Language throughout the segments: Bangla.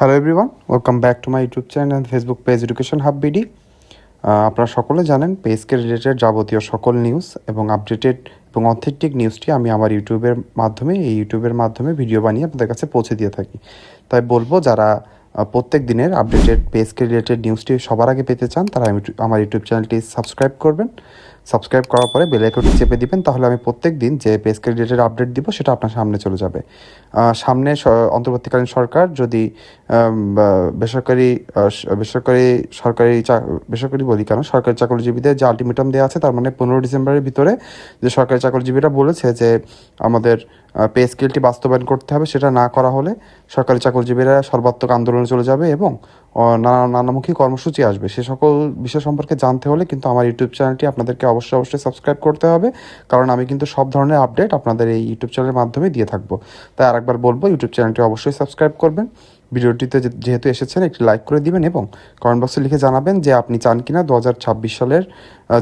Hello everyone welcome back to my YouTube channel and Facebook page education hub BD আপনারা সকলে জানেন পেজকে রিলেটেড যাবতীয় সকল নিউজ এবং আপডেটেড এবং অথেন্টিক নিউজটি আমি আমার ইউটিউবের মাধ্যমে, এই ইউটিউবের মাধ্যমে ভিডিও বানিয়ে আপনাদের কাছে পৌঁছে দিয়ে থাকি। তাই বলব, যারা প্রত্যেক দিনের আপডেটেড পেজকে রিলেটেড নিউজটি সবার আগে পেতে চান, তারা আমি আমার ইউটিউব চ্যানেলটি সাবস্ক্রাইব করবেন। সাবস্ক্রাইব করার পরে বেল আইকনটি চেপে দিবেন, তাহলে আমি প্রত্যেক দিন যে পেজকে রিলেটেড আপডেট দিব, সেটা আপনার সামনে চলে যাবে। সামনে অন্তর্বর্তীকালীন সরকার যদি বেসরকারি বেসরকারি সরকারি বেসরকারি বলি কেন? সরকারি চাকরিজীবীদের যে আলটিমেটাম দেওয়া আছে, তার মানে পনেরো ডিসেম্বরের ভিতরে যে সরকারি চাকরিজীবীরা বলেছে যে আমাদের পে স্কেলটি বাস্তবায়ন করতে হবে, সেটা না করা হলে সরকারি চাকরিজীবীরা সর্বাত্মক আন্দোলনে চলে যাবে এবং নানা, নানামুখী কর্মসূচি আসবে। সে সকল বিষয় সম্পর্কে জানতে হলে কিন্তু আমার ইউটিউব চ্যানেলটি আপনাদেরকে অবশ্যই অবশ্যই সাবস্ক্রাইব করতে হবে। কারণ আমি কিন্তু সব ধরনের আপডেট আপনাদের এই ইউটিউব চ্যানেলের মাধ্যমে দিয়ে থাকব। তাই আরেকবার বলব ইউটিউব চ্যানেলটি অবশ্যই সাবস্ক্রাইব করবেন। ভিডিওটিতে যেহেতু এসেছেন, একটি লাইক করে দিবেন এবং কমেন্ট বক্সে লিখে জানাবেন যে আপনি চান কিনা দু হাজার ছাব্বিশ সালের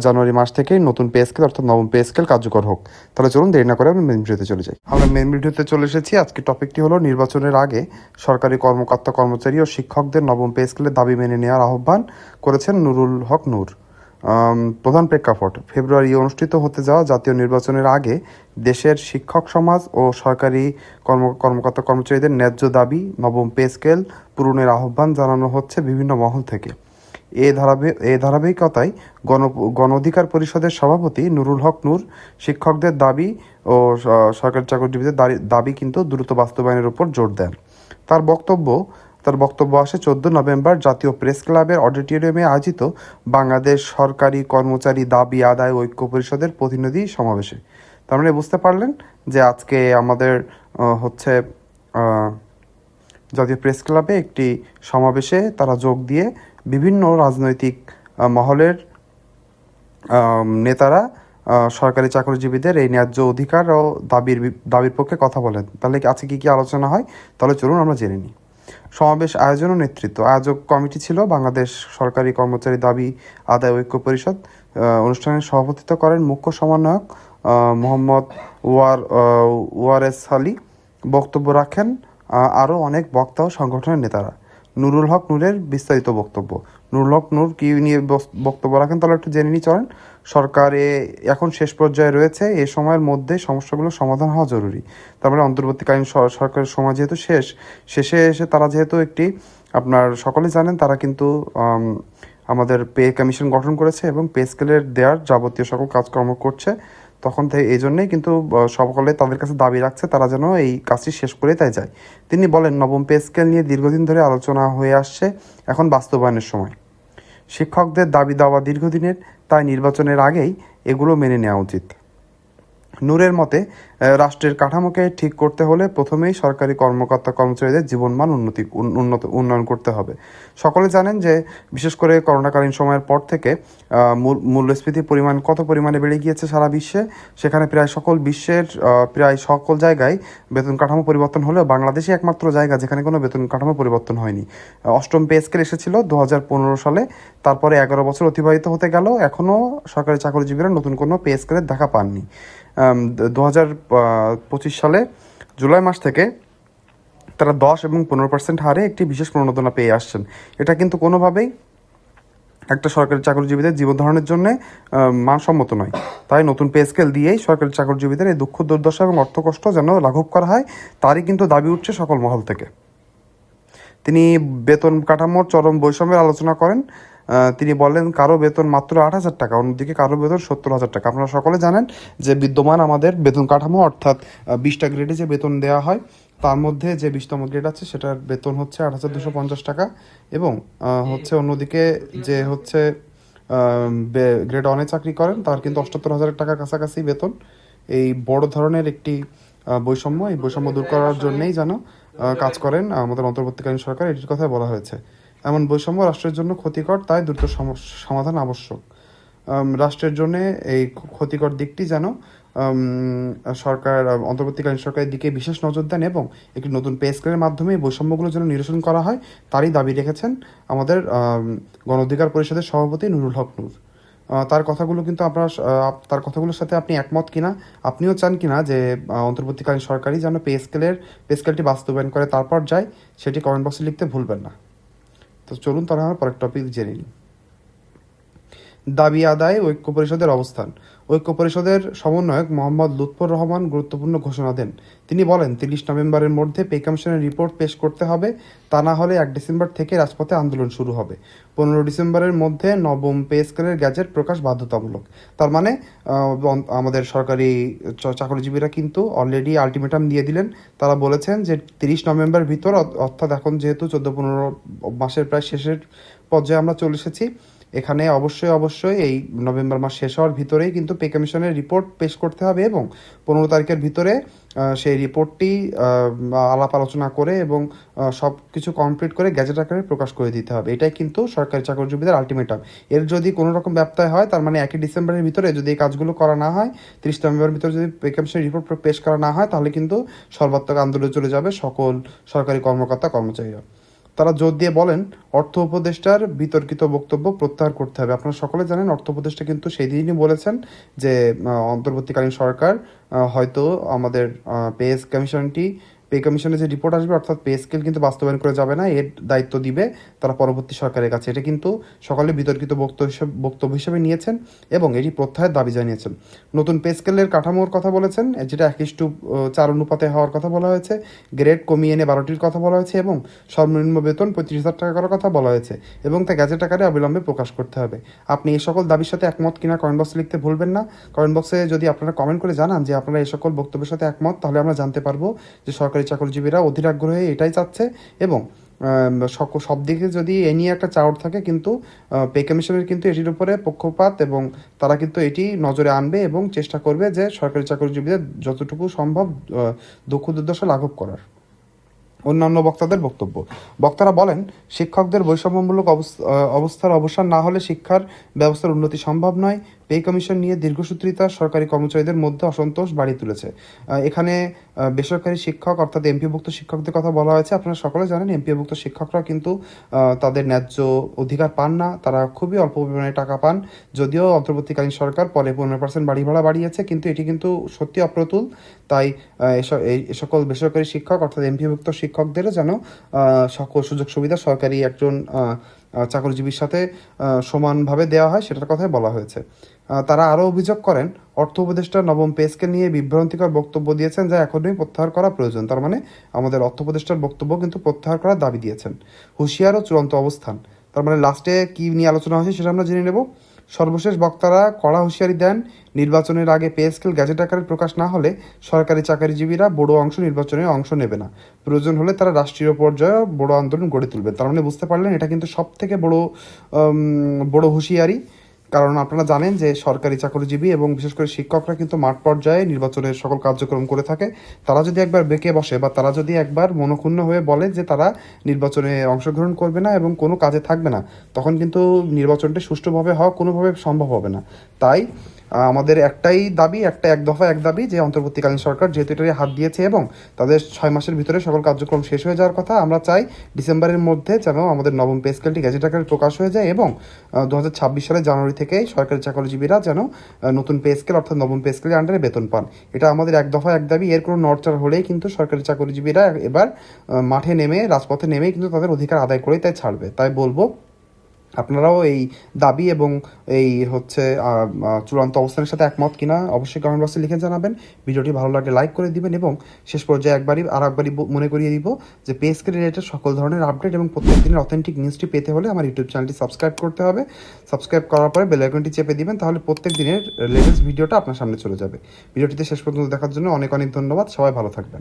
জানুয়ারি মাস থেকেই নতুন পে স্কেল অর্থাৎ নবম পে স্কেল কার্যকর হোক। তাহলে চলুন দেরি না করে আমরা মেন ভিডিওতে চলে যাই। আমরা মেন ভিডিওতে চলে এসেছি। আজকে টপিকটি হলো নির্বাচনের আগে সরকারি কর্মকর্তা, কর্মচারী ও শিক্ষকদের নবম পে স্কেলের দাবি মেনে নেওয়ার আহ্বান করেছেন নুরুল হক নূর। প্রধান প্রেক্ষাপট, ফেব্রুয়ারি অনুষ্ঠিত হতে যাওয়া জাতীয় নির্বাচনের আগে দেশের শিক্ষক সমাজ ও সরকারি কর্ম, কর্মকর্তা কর্মচারীদের ন্যায্য দাবি, নবম পে স্কেল পূরণের আহ্বান জানানো হচ্ছে বিভিন্ন মহল থেকে। এ ধারাবাহিক এ ধারাবাহিকতায় গণ গণ অধিকার পরিষদের সভাপতি নুরুল হক নূর, শিক্ষকদের দাবি ও সরকারি চাকরিজীবীদের দাবি- কিন্তু দ্রুত বাস্তবায়নের উপর জোর দেন। তার বক্তব্য তার বক্তব্য আসে চোদ্দ নভেম্বর জাতীয় প্রেস ক্লাবের অডিটোরিয়ামে আয়োজিত বাংলাদেশ সরকারি কর্মচারী দাবি আদায় ঐক্য পরিষদের প্রতিনিধি সমাবেশে। তার মানে বুঝতে পারলেন যে আজকে আমাদের হচ্ছে জাতীয় প্রেস ক্লাবে একটি সমাবেশে তারা যোগ দিয়ে বিভিন্ন রাজনৈতিক মহলের নেতারা সরকারি চাকরিজীবীদের এই ন্যায্য অধিকার ও দাবির দাবির পক্ষে কথা বলেন। তাহলে আজকে কী কী আলোচনা হয়? তাহলে চলুন আমরা জেনে নিই। সমাবেশ আয়োজন ও নেতৃত্ব। আয়োজক কমিটি ছিল, বাংলাদেশ সরকারি কর্মচারী দাবি আদায় ঐক্য পরিষদ। অনুষ্ঠানে সভাপতিত্ব করেন মুখ্য সমন্বয়ক মোহাম্মদ ওয়ার ওয়ারেস আলী। বক্তব্য রাখেন আরও অনেক বক্তা ও সংগঠনের নেতারা। নুরুল হক নুরের বিস্তারিত বক্তব্য। নুরুল নুর কি নিয়ে বক্তব্য রাখেন? তাহলে একটু জেনে নিয়ে চলেন। সরকারে এখন শেষ পর্যায়ে রয়েছে, এ সময়ের মধ্যে সমস্যাগুলো সমাধান হওয়া জরুরি। তারপরে অন্তর্বর্তীকালীন স- সরকারের সময় যেহেতু শেষ, শেষে এসে তারা যেহেতু একটি, আপনার সকলে জানেন, তারা কিন্তু আমাদের পে কমিশন গঠন করেছে এবং পে স্কেলের দেওয়ার যাবতীয় সকল কাজকর্ম করছে, তখন থেকে এই জন্যেই কিন্তু সকলে তাদের কাছে দাবি রাখছে তারা যেন এই কাজটি শেষ করে তাই যায়। তিনি বলেন, নবম পে স্কেল নিয়ে দীর্ঘদিন ধরে আলোচনা হয়ে আসছে এখন বাস্তবায়নের সময়। শিক্ষকদের দাবি দাওয়া দীর্ঘদিনের, তাই নির্বাচনের আগেই এগুলো মেনে নেওয়া উচিত। নূরের মতে রাষ্ট্রের কাঠামোকে ঠিক করতে হলে প্রথমেই সরকারি কর্মকর্তা কর্মচারীদের জীবনমান উন্নতি, উন- উন্নত, উন্নয়ন করতে হবে। সকলে জানেন যে, বিশেষ করে করোনাকালীন সময়ের পর থেকে মূল- মূল্যস্ফীতির পরিমাণ কত পরিমাণে বেড়ে গিয়েছে সারা বিশ্বে, সেখানে প্রায় সকল বিশ্বের প্রায় সকল জায়গায় বেতন কাঠামো পরিবর্তন হলেও বাংলাদেশে একমাত্র জায়গা যেখানে কোনো বেতন কাঠামো পরিবর্তন হয়নি। অষ্টম পে স্কেল এসেছিল দু হাজার পনেরো সালে, তারপরে এগারো বছর অতিবাহিত হতে গেল এখনও সরকারি চাকরিজীবীরা নতুন কোনো পে স্কেলের দেখা পাননি। দু হাজার পঁচিশ সালে জুলাই মাস থেকে তারা দশ এবং পনেরো পার্সেন্ট হারে একটি বিশেষ প্রণোদনা পেয়ে আসছেন। এটা কিন্তু কোনোভাবেই একটা সরকারি চাকরিজীবীদের জীবন ধারণের জন্য মানসম্মত নয়। তাই নতুন পে স্কেল দিয়েই সরকারি চাকরিজীবীদের এই দুঃখ, দুর্দশা এবং অর্থকষ্ট যেন লাঘব করা হয়, তারই কিন্তু দাবি উঠছে সকল মহল থেকে। তিনি বেতন কাঠামোর চরম বৈষম্যের আলোচনা করেন। তিনি বলেন, কারও বেতন মাত্র আট হাজার টাকা, অন্যদিকে কারও বেতন সত্তর হাজার টাকা। আপনারা সকলে জানেন যে বিদ্যমান আমাদের বেতন কাঠামো, অর্থাৎ বিশটা গ্রেডে যে বেতন দেওয়া হয়, তার মধ্যে যে বিশতম গ্রেড আছে, সেটার বেতন হচ্ছে আট হাজার দুশো পঞ্চাশ টাকা এবং হচ্ছে অন্যদিকে যে হচ্ছে গ্রেড ওয়ানে চাকরি করেন, তার কিন্তু অষ্টাত্তর হাজার টাকার কাছাকাছি বেতন। এই বড় ধরনের একটি বৈষম্য, এই বৈষম্য দূর করার জন্যেই যেন কাজ করেন আমাদের অন্তর্বর্তীকালীন সরকার, এটির কথা বলা হয়েছে। এমন বৈষম্য রাষ্ট্রের জন্য ক্ষতিকর তাই দ্রুত সম- সমাধান আবশ্যক। রাষ্ট্রের জন্য এই ক্ষতিকর দিকটি যেন সরকার অন্তর্বর্তীকালীন সরকারের দিকে বিশেষ নজর দেন এবং একটি নতুন পে স্কেলের মাধ্যমে বৈষম্যগুলো যেন নিরসন করা হয় তারই দাবি রেখেছেন আমাদের আম, গণ অধিকার পরিষদের সভাপতি নুরুল হক নূর। তার কথাগুলো কিন্তু আপনার তার কথাগুলোর সাথে আপনি একমত কিনা আপনিও চান কিনা যে অন্তর্বর্তীকালীন সরকারই যেন পে স্কেলের পে স্কেলটি বাস্তবায়ন করে তারপর যায় সেটি কমেন্ট বক্সে লিখতে ভুলবেন না। তো চলুন তাহলে আমরা পরের টপিক জেনে নিই। দাবি আদায় ঐক্য পরিষদের অবস্থান। ঐক্য পরিষদের সমন্বয়ক মোহাম্মদ লুৎফর রহমান গুরুত্বপূর্ণ ঘোষণা দেন। তিনি বলেন, তিরিশ নভেম্বরের মধ্যে পে কমিশনের রিপোর্ট পেশ করতে হবে, তা না হলে এক ডিসেম্বর থেকে রাজপথে আন্দোলন শুরু হবে। পনেরো ডিসেম্বরের মধ্যে নবম পে স্কেলের গ্যাজেট প্রকাশ বাধ্যতামূলক। তার মানে আমাদের সরকারি চাকরিজীবীরা কিন্তু অলরেডি আলটিমেটাম দিয়ে দিলেন। তারা বলেছেন যে তিরিশ নভেম্বর ভিতর অর্থাৎ এখন যেহেতু চোদ্দ পনেরো মাসের প্রায় শেষের পর্যায়ে আমরা চলে এসেছি এখানে অবশ্যই অবশ্যই এই নভেম্বর মাস শেষ হওয়ার ভিতরেই কিন্তু পে কমিশনের রিপোর্ট পেশ করতে হবে এবং পনেরো তারিখের ভিতরে সেই রিপোর্টটি আলাপ আলোচনা করে এবং সব কিছু কমপ্লিট করে গ্যাজেট আকারে প্রকাশ করে দিতে হবে। এটাই কিন্তু সরকারি চাকরিজীবীদের আলটিমেটাম এর যদি কোনো রকম ব্যত্যয় হয়, তার মানে একই ডিসেম্বরের ভিতরে যদি এই কাজগুলো করা না হয়, তিরিশ নভেম্বরের ভিতরে যদি পে কমিশনের রিপোর্ট পেশ করা না হয়, তাহলে কিন্তু সর্বাত্মক আন্দোলনে চলে যাবে সকল সরকারি কর্মকর্তা কর্মচারীরা তারা জোর দিয়ে বলেন, অর্থ উপদেষ্টার বিতর্কিত বক্তব্য প্রত্যাহার করতে হবে। আপনারা সকলে জানেন, অর্থ উপদেষ্টা কিন্তু সেই দিনই বলেছেন যে অন্তর্বর্তীকালীন সরকার হয়তো আমাদের পে কমিশনটি পে কমিশনের যে রিপোর্ট আসবে, অর্থাৎ পে স্কেল কিন্তু বাস্তবায়ন করে যাবে না, এর দায়িত্ব দিবে তারা পরবর্তী সরকারের কাছে। এটা কিন্তু সকলে বিতর্কিত বক্তব্য বক্তব্য হিসেবে নিয়েছেন এবং এটি প্রত্যাহারের দাবি জানিয়েছেন। নতুন পে স্কেলের কাঠামোর কথা বলেছেন, যেটা এক ইস্টু চার অনুপাতে হওয়ার কথা বলা হয়েছে। গ্রেড কমিয়ে এনে বারোটির কথা বলা হয়েছে এবং সর্বনিম্ন বেতন পঁয়ত্রিশ হাজার টাকা করার কথা বলা হয়েছে এবং তা গ্যাজেট আকারে অবিলম্বে প্রকাশ করতে হবে। আপনি এই সকল দাবির সাথে একমত কিনা কমেন্ট বক্সে লিখতে ভুলবেন না। কমেন্ট বক্সে যদি আপনারা কমেন্ট করে জানান যে আপনারা এই সকল বক্তব্যের সাথে একমত, তাহলে আমরা জানতে পারব যে সরকারি চাকরিজীবীরা অধীর আগ্রহে এটাই চাচ্ছে এবং সব দিকে যদি এ নিয়ে একটা চাউট থাকে কিন্তু পে কমিশনের কিন্তু এটির উপরে পক্ষপাত এবং তারা কিন্তু এটি নজরে আনবে এবং চেষ্টা করবে যে সরকারি চাকরিজীবীদের যতটুকু সম্ভব দুঃখ দুর্দশা লাঘব করার। অন্যান্য বক্তাদের বক্তব্য। বক্তারা বলেন, শিক্ষকদের বৈষম্যমূলক অবস- অবস্থার অবসান না হলে শিক্ষার ব্যবস্থার উন্নতি সম্ভব নয়। পে কমিশন নিয়ে দীর্ঘসূত্রিতা সরকারি কর্মচারীদের মধ্যে অসন্তোষ বাড়িয়ে তুলেছে। এখানে বেসরকারি শিক্ষক, অর্থাৎ এমপিভুক্ত শিক্ষকদের কথা বলা হয়েছে। আপনারা সকলে জানেন, এমপিভুক্ত শিক্ষকরা কিন্তু তাদের ন্যায্য অধিকার পান না। তারা খুবই অল্প পরিমাণে টাকা পান। যদিও অন্তর্বর্তীকালীন সরকার পরে পনেরো পার্সেন্ট বাড়ি ভাড়া বাড়িয়েছে, কিন্তু এটি কিন্তু সত্যি অপ্রতুল। তাই এই সকল বেসরকারি শিক্ষক, অর্থাৎ এমপিভুক্ত শিক্ষকদেরও যেন সকল সুযোগ সুবিধা সরকারি একজন চাকরিজীবীর সাথে সমানভাবে দেওয়া হয়, সেটার কথাই বলা হয়েছে। তারা আরও অভিযোগ করেন, অর্থ উপদেষ্টা নবম পেজকে নিয়ে বিভ্রান্তিকর বক্তব্য দিয়েছেন যা এখনই প্রত্যাহার করা প্রয়োজন। তার মানে আমাদের অর্থ উপদেষ্টার বক্তব্য কিন্তু প্রত্যাহার করার দাবি দিয়েছেন। হুঁশিয়ার ও চূড়ান্ত অবস্থান। তার মানে লাস্টে কী নিয়ে আলোচনা হয়েছে সেটা আমরা জেনে নেব। সর্বশেষ বক্তারা কড়া হুঁশিয়ারি দেন, নির্বাচনের আগে পে স্কেল গ্যাজেট আকারে প্রকাশ না হলে সরকারি চাকরিজীবীরা বড় অংশ নির্বাচনে অংশ নেবে না। প্রয়োজন হলে তারা রাষ্ট্রীয় পর্যায়ে বড় আন্দোলন গড়ে তুলবে। তার মানে বুঝতে পারলেন, এটা কিন্তু সব থেকে বড় বড় হুঁশিয়ারি। কারণ আপনারা জানেন যে সরকারি চাকরিজীবী এবং বিশেষ করে শিক্ষকরা কিন্তু মাঠ পর্যায়ে নির্বাচনের সকল কার্যক্রম করে থাকে। তারা যদি একবার বেঁকে বসে বা তারা যদি একবার মনক্ষুণ্ণ হয়ে বলে যে তারা নির্বাচনে অংশগ্রহণ করবে না এবং কোনো কাজে থাকবে না, তখন কিন্তু নির্বাচনটা সুষ্ঠুভাবে হওয়া কোনোভাবে সম্ভব হবে না। তাই আমাদের একটাই দাবি, একটা এক দফা এক দাবি যে অন্তর্বর্তীকালীন সরকার যেহেতু এটারে হাত দিয়েছে এবং তাদের ছয় মাসের ভিতরে সকল কার্যক্রম শেষ হয়ে যাওয়ার কথা, আমরা চাই ডিসেম্বরের মধ্যে যেন আমাদের নবম পে স্কেলটি গ্যাজেট আকারে প্রকাশ হয়ে যায় এবং দু হাজার ছাব্বিশ সালের জানুয়ারি থেকে সরকারি চাকরিজীবীরা যেন নতুন পে স্কেল অর্থাৎ নবম পে স্কেলের আন্ডারে বেতন পান। এটা আমাদের এক দফা এক দাবি, এর কোনো নড়চড় হলেই কিন্তু সরকারি চাকরিজীবীরা এবার মাঠে নেমে, রাজপথে নেমেই কিন্তু তাদের অধিকার আদায় করেই তাই ছাড়বে। তাই বলব আপনারাও এই দাবি এবং এই হচ্ছে চূড়ান্ত অবস্থানের সাথে একমত কিনা অবশ্যই কমেন্ট বক্সে লিখে জানাবেন। ভিডিওটি ভালো লাগলে লাইক করে দিবেন এবং শেষ পর্যায়ে একবারই আর একবারই মনে করিয়ে দিব যে পেজকে রিলেটেড সকল ধরনের আপডেট এবং প্রত্যেক দিনের অথেন্টিক নিউজটি পেতে হলে আমার ইউটিউব চ্যানেলটি সাবস্ক্রাইব করতে হবে। সাবস্ক্রাইব করার পরে বেল আইকনটি চেপে দিবেন, তাহলে প্রত্যেক দিনের লেটেস্ট ভিডিওটা আপনার সামনে চলে যাবে। ভিডিওটিতে শেষ পর্যন্ত দেখার জন্য অনেক অনেক ধন্যবাদ। সবাই ভালো থাকবেন।